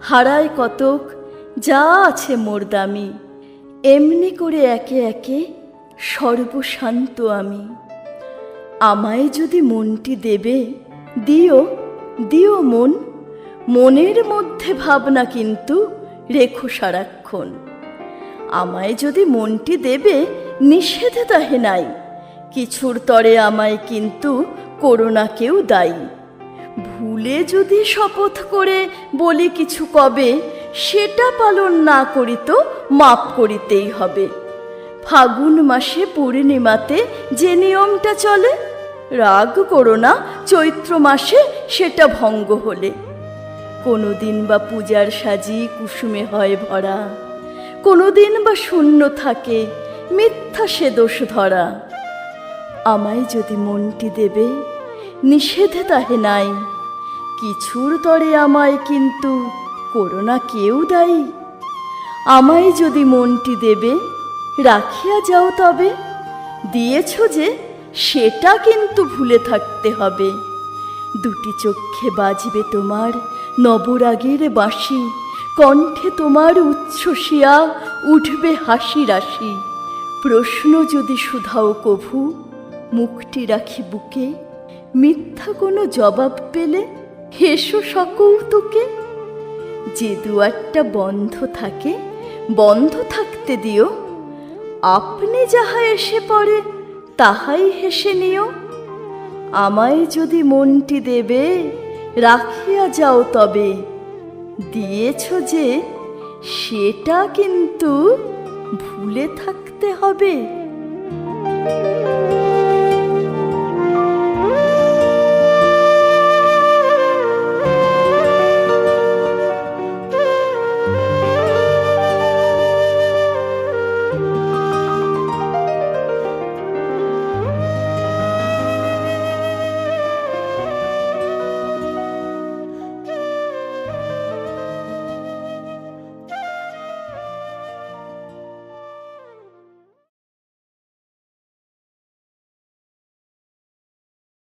হারায় কতক, যা আছে মোর দামি, এমনি করে একে একে সর্বশান্ত আমি। আমায় যদি মনটি দেবে, দিও দিও মন, মনের মধ্যে ভাবনা কিন্তু রেখো সারাক্ষণ। আমায় যদি মনটি দেবে, নিষেধে তাহে নাই, কিছুর তরে আমায় কিন্তু করোনা কেউ দায়ী। ভুলে যদি শপথ করে বলি কিছু কবে, সেটা পালন না করি তো মাপ করিতেই হবে। ফাগুন মাসে পূর্ণিমাতে যে নিয়মটা চলে, রাগ করো না চৈত্র মাসে সেটা ভঙ্গ হলে। কোনোদিন বা পূজার সাজি কুসুমে হয় ভরা, কোনোদিন বা শূন্য থাকে মিথ্যা সে দোষ ধরা। আমায় যদি মনটি দেবে, নিষেধে তাহে নাই। কিছুর তরে আমায় কিন্তু করোনা কেউ দায়ী। আমায় যদি মনটি দেবে, রাখিয়া যাও তবে। দিয়েছ যে সেটা কিন্তু ভুলে থাকতে হবে। দুটি চক্ষে বাজবে তোমার নবরাগের বাঁশি, কণ্ঠে তোমার উচ্ছ্বসিয়া উঠবে হাসি রাশি। প্রশ্ন যদি শুধাও কভু মুখটি রাখি বুকে। মিথ্যা কোনো জবাব পেলে হেসো সকৌতুকে যে দুয়ারটা বন্ধ থাকে, বন্ধ থাকতে দিও। আপনি যাহা এসে পড়ে, তাহাই হেসে নিও। আমায় যদি মনটি দেবে, রাখিয়া যাও তবে। দিয়েছ যে, সেটা কিন্তু ভুলে থাকতে হবে।